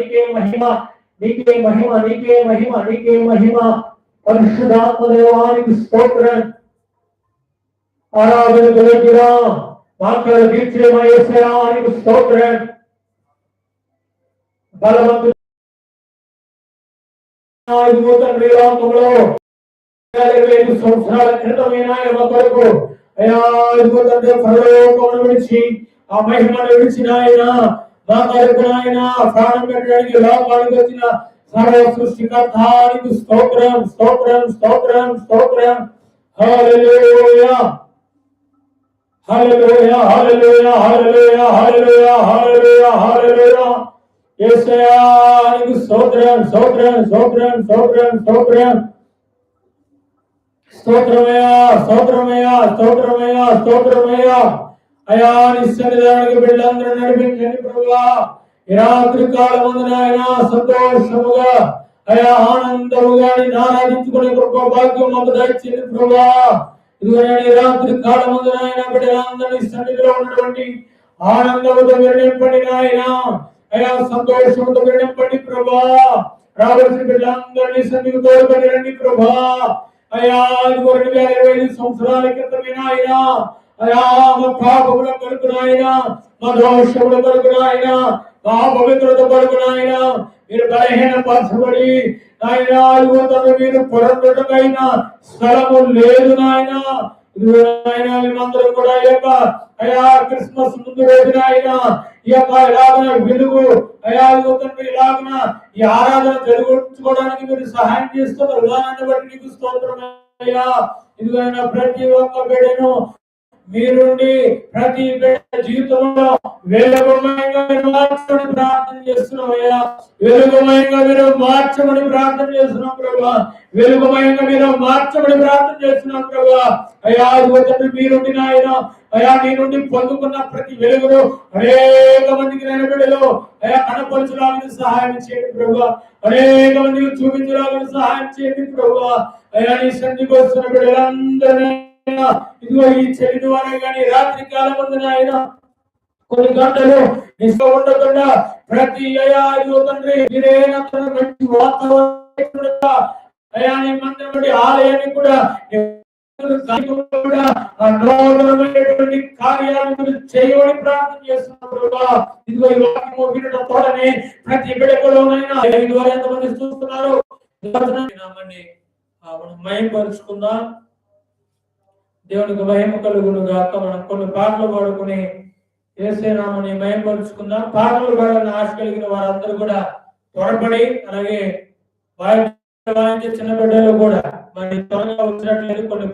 నీకే మహిమ నీకే మహిమ నీకే మహిమ నీకే మహిమ పరిశుద్ధాత్మ దేవానికి స్తోత్రం ఆరాధన గురించిరా మాటలు తీర్చేమయ్యేసరానికి స్తోత్రం బలవంతు తండ్రి లోకంలో ఇరవై ఐదు సంవత్సరాల క్రితమైన ఆయన మా కొరకు అయా ఇదిగో తండ్రి పరలోకమును విడిచి ఆ మహిమను విడిచిన ఆయన మా కొరకు ఆయన ప్రాణం పెట్టడానికి లోకానికి వచ్చిన సర్వ సృష్టికర్తానికి స్తోత్రం స్తోత్రం స్తోత్రం స్తోత్రం హల్లెలూయా హల్లెలూయా హల్లెలూయా హల్లెలూయా హల్లెలూయా హల్లెలూయా హల్లెలూయా యేసయ్యా నీకు స్తోత్రం స్తోత్రం స్తోత్రం స్తోత్రం స్తోత్రం స్తోత్రమయ్యా స్తోత్రమయ్యా స్తోత్రమయ్యా స్తోత్రమయ్యా అయా నీ సన్నిధానానికి బిడ్డలందరూ నడిపించండి ప్రభువా ఈ రాత్రి కాలమందున ఆయన సంతోషముగా అయా ఆనందముగా నిన్ను ఆరాధించుకునే కృప భాగ్యం మాకు దయచేయండి ప్రభువా ఇదిగో ఈ రాత్రి కాలమందున ఆయన బిడ్డలందరినీ సన్నిధిలో ఉన్నటువంటి ఆనందముతో మీరు నింపండి నాయన అయా సంతోషంతో మీరు నింపండి ప్రభా రావాల్సిన బిడ్డలందరినీ సన్నిధి తోడుకొని రండి ప్రభా అయా ఇదిగో రెండు వేల ఇరవై ఐదు సంవత్సరాల క్రితమే నాయన అయా మా పాపముల కొరకు నాయన మా దోషముల కొరకు నాయన మా పవిత్రత కొరకు నాయన మీరు బలహీన పరచబడి నాయన ఇదిగో మీరు పొరందటమైన స్థలము లేదు నాయన. మేమందరం కూడా ఈ యొక్క అయా క్రిస్మస్ ముందు రోజున ఆయన ఈ యొక్క ఇలాగన వెలుగు అయా ఇదిగో ఈ ఆరాధన జరుగుకోవడానికి మీరు సహాయం చేస్తున్న విధానాన్ని బట్టి నీకు స్తోత్రం అయ్యా. ఇదిగో ప్రతి ఒక్క బిడ్డను మీరుండి ప్రతి జీవితంలో వెలుగుమయంగా మీరు మార్చమని ప్రార్థన చేస్తున్నాం అయ్యా. వెలుగుమయంగా మీరు మార్చమని ప్రార్థన చేస్తున్నాం ప్రభా. వెలుగుమయంగా మీరు మార్చమని ప్రార్థన చేస్తున్నాం ప్రభా. అయ్యా ఇదిగో మీరుండి నాయన అయా నీ నుండి పొందుకున్న ప్రతి వెలుగును అనేక మందికి నిలబడిలో అయా కనపరచడానికి సహాయం చేయండి ప్రభా. అనేక మందికి చూపించడానికి సహాయం చేయండి ప్రభా. అయా నీ సంధికి వస్తున్న బిడ్డలందరినీ ఇదిగో ఈ చెవి ద్వారా కానీ రాత్రి కాలం ఉంది ఆయన కొన్ని గంటలు ఇసుక ఉండకుండా ప్రతి అయా తండ్రి మంచి వాతావరణం అయా నీ మందిరం ఆలయాన్ని కూడా కార్యాలను మీరు చేయమని ప్రార్థన చేస్తున్నాం ఇదిగో ఈ వాక్యము వినడం ప్రతి బిడకలోనైనా ఐదు వారు ఎంతమంది చూస్తున్నారు? దేవునికి మహిమ కలుగును గాక. మనం కొన్ని పాటలు పాడుకుని ఏసేనామని మయంపరుచుకుందాం పాటలు పాడాలని ఆశ కలిగిన వారందరూ కూడా త్వరపడి అలాగే వాయించే చిన్న బిడ్డలు కూడా మరి త్వరగా వచ్చినట్లేదు కొన్ని